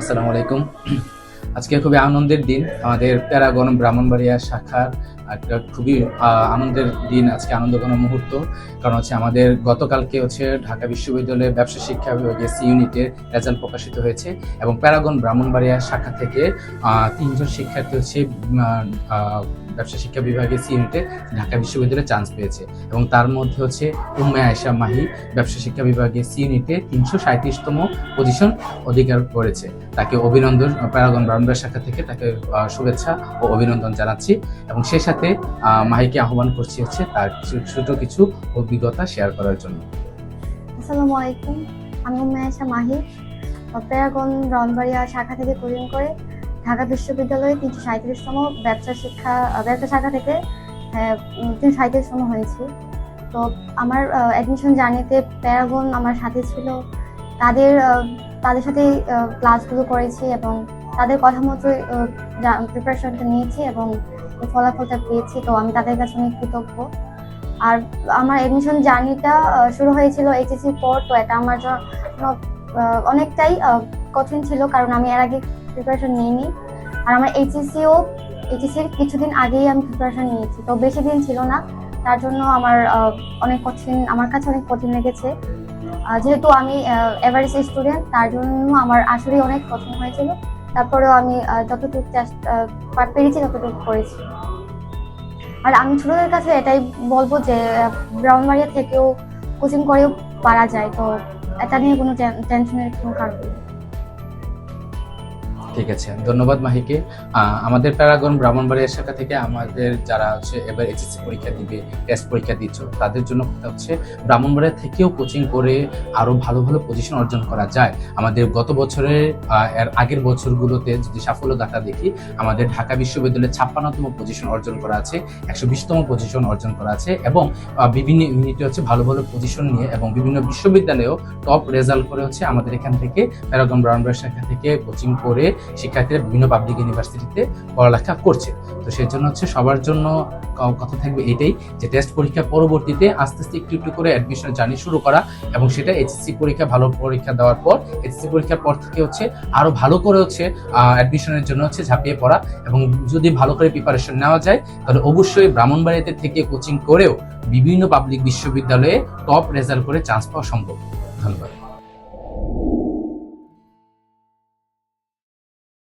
আসসালামু আলাইকুম। আজকে খুবই আনন্দের দিন। আমাদের প্যারাগন ব্রাহ্মণবাড়িয়া শাখার একটা খুবই আনন্দের দিন, আজকে আনন্দঘন মুহূর্ত। কারণ হচ্ছে আমাদের গতকালকে হচ্ছে ঢাকা বিশ্ববিদ্যালয়ের ব্যবসা শিক্ষা বিভাগে সি ইউনিটের রেজাল্ট প্রকাশিত হয়েছে এবং প্যারাগন ব্রাহ্মণবাড়িয়া শাখা থেকে তিনজন শিক্ষার্থী হচ্ছে ব্যবসা শিক্ষা বিভাগে সি ইউনিটে ঢাকা বিশ্ববিদ্যালয়ে চান্স পেয়েছে। এবং তার মধ্যে হচ্ছে উম্মে আয়সা মাহি ব্যবসা শিক্ষা বিভাগে সি ইউনিটে তিনশো সাঁত্রিশতম পজিশন অধিকার করেছে। তাকে অভিনন্দন প্যারাগন ব্রাহ্মণবাড়িয়া শাখা থেকে তাকে শুভেচ্ছা ও অভিনন্দন জানাচ্ছি। এবং সেই সাথে মাহিকে আহ্বান করছি হচ্ছে তার ছোট কিছু অভিজ্ঞতা শেয়ার করার জন্য। আসসালামু আলাইকুম। আমি উম্মেশা মাহি, প্যারাগন ব্রাউনবাড়িয়া শাখা থেকে কোচিং করে ঢাকা বিশ্ববিদ্যালয়ে তিনশো সাঁত্রিশতম ব্যবসা শিক্ষা ব্যবসা শাখা থেকে তিনশো সাঁত্রিশতম হয়েছি। তো আমার অ্যাডমিশন জার্নিতে প্যারাগন আমার সাথে ছিল। তাদের তাদের সাথে ক্লাসগুলো করেছি এবং তাদের কথা মতো প্রিপারেশনটা নিয়েছি এবং ফলাফলটা পেয়েছি। তো আমি তাদের কাছে অনেক কৃতজ্ঞ। আর আমার অ্যাডমিশন জার্নিটা শুরু হয়েছিল এইচএসসি পর। তো এটা আমার জন্য অনেকটাই কঠিন ছিল, কারণ আমি এর আগে প্রিপারেশন নিইনি। আর আমার এইচএসসিও এইচএসসির কিছুদিন আগেই আমি প্রিপারেশন নিয়েছি, তো বেশি দিন ছিল না। তার জন্য আমার অনেক কঠিন, আমার কাছে অনেক কঠিন লেগেছে। যেহেতু আমি এভারেজ স্টুডেন্ট তার জন্য আমার আসলেই অনেক কঠিন হয়েছিল। তারপরেও আমি যতটুকু চেষ্টা পেরেছি, ততটুকু করেছি। আর আমি ছোটদের কাছে এটাই বলব যে ব্রাউনবাড়িয়া থেকেও কোচিং করেও পারা যায়, তো এটা নিয়ে কোনো টেনশনের কোনো কারণ নেই। ঠিক আছে। ধন্যবাদ মাহিকে। আমাদের প্যারাগন ব্রাহ্মণবাড়িয়া শাখা থেকে আমাদের যারা হচ্ছে এবার এইচএসসি পরীক্ষা দিবে টেস্ট পরীক্ষা দিচ্ছ, তাদের জন্য কথা হচ্ছে, ব্রাহ্মণবাড়িয়া থেকেও কোচিং করে আরও ভালো ভালো পজিশন অর্জন করা যায়। আমাদের গত বছরের এর আগের বছরগুলোতে যদি সাফল্য ডাটা দেখি, আমাদের ঢাকা বিশ্ববিদ্যালয়ে ছাপ্পান্নতম পজিশন অর্জন করা আছে, একশো বিশতম পজিশন অর্জন করা আছে এবং বিভিন্ন ইউনিটে হচ্ছে ভালো ভালো পজিশন নিয়ে এবং বিভিন্ন বিশ্ববিদ্যালয়েও টপ রেজাল্ট করে হচ্ছে আমাদের এখান থেকে প্যারাগন ব্রাহ্মণবাড়িয়া শাখা থেকে কোচিং করে শিক্ষার্থীরা বিভিন্ন পাবলিক ইউনিভার্সিটিতে পড়ালেখা করছে। তো সেই জন্য হচ্ছে সবার জন্য কথা থাকবে এটাই যে টেস্ট পরীক্ষা পরবর্তীতে আস্তে আস্তে একটু একটু করে অ্যাডমিশন জার্নি শুরু করা এবং সেটা এইচএসসি পরীক্ষা, ভালো পরীক্ষা দেওয়ার পর এইচএসসি পরীক্ষার পর থেকে হচ্ছে আরও ভালো করে হচ্ছে অ্যাডমিশনের জন্য হচ্ছে ঝাঁপিয়ে পড়া এবং যদি ভালো করে প্রিপারেশন নেওয়া যায়, তাহলে অবশ্যই ব্রাহ্মণবাড়িতে থেকে কোচিং করেও বিভিন্ন পাবলিক বিশ্ববিদ্যালয়ে টপ রেজাল্ট করে চান্স পাওয়া সম্ভব। ধন্যবাদ।